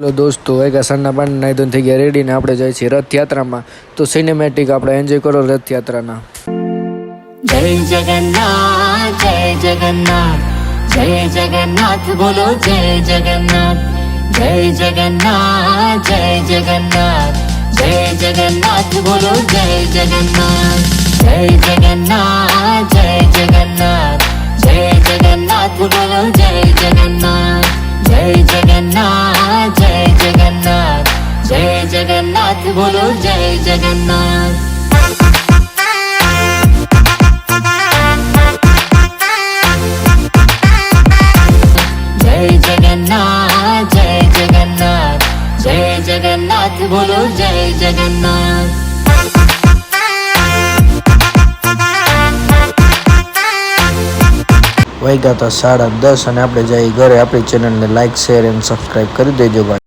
hello दोस्तों एक सन्ना बन दिन थी गया रेडी ने अपने जाए रथ में तो सिनेमेटिक अपने एंजॉय करो रथ जय जगन्नाथ जय जगन्नाथ जय जगन्नाथ बोलो जय जगन्नाथ जय जगन्नाथ जय जगन्नाथ जय जगन्नाथ बोलो जय जगन्नाथ जय जगन्नाथ जय जगन्नाथ जय जगन्नाथ बोलो जय जगन्नाथ जय जगन्नाथ बोलो जय जगन्नाथ जय जगन्नाथ जय जगन्नाथ जय जगन्नाथ बोलो जय जगन्नाथ વાગ્યા હતા સાડા દસ અને આપણે જઈએ ઘરે આપણી ચેનલને લાઇક શેર એન્ડ સબસ્ક્રાઈબ કરી દેજો ભાઈ